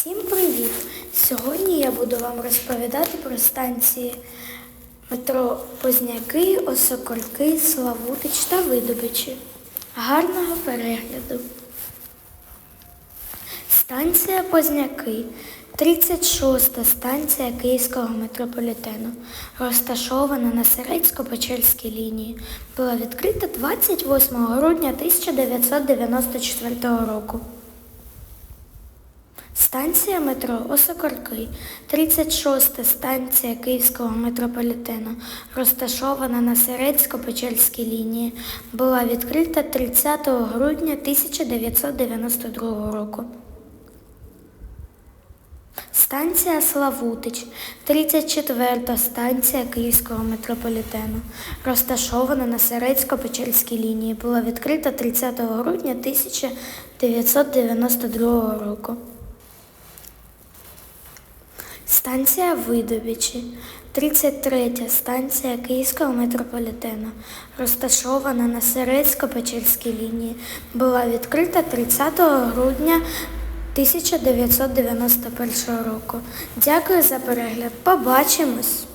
Всім привіт! Сьогодні я буду вам розповідати про станції метро Позняки, Осокорки, Славутич та Видобичі. Гарного перегляду! Станція Позняки 36-та станція Київського метрополітену, розташована на Серецько-Печерській лінії, була відкрита 28 грудня 1994 року. Станція метро Осокорки, 36-та станція Київського метрополітену, розташована на Серецько-Печерській лінії, була відкрита 30 грудня 1992 року. Станція Славутич, 34-та станція Київського метрополітену, розташована на Серецько-Печерській лінії, була відкрита 30 грудня 1992 року. Станція Видобічі, 33 станція Київського метрополітену, розташована на Серецько-Печерській лінії, була відкрита 30 грудня 1991 року. Дякую за перегляд. Побачимось!